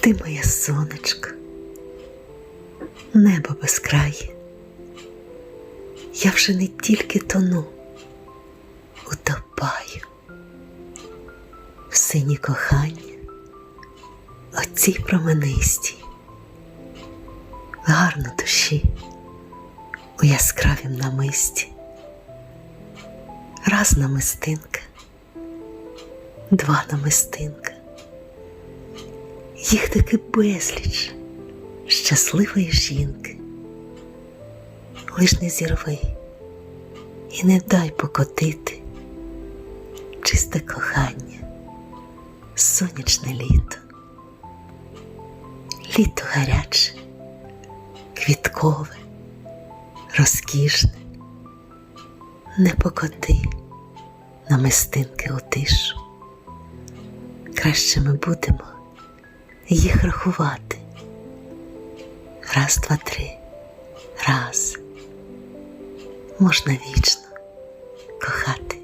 Ти моє сонечко, небо безкрає. Я вже не тільки тону, утопаю в сині кохання, оцій променистій, гарно душі у яскравім намисті. Раз намистинка, два намистинка, їх таки безліч. Щасливої жінки. Лиш не зірви. І не дай покотити чисте кохання, сонячне літо, літо гаряче, квіткове, розкішне, не покоти намистинки у тишу. Краще ми будемо їх рахувати. Раз, два, три, раз. Можна вічно кохати.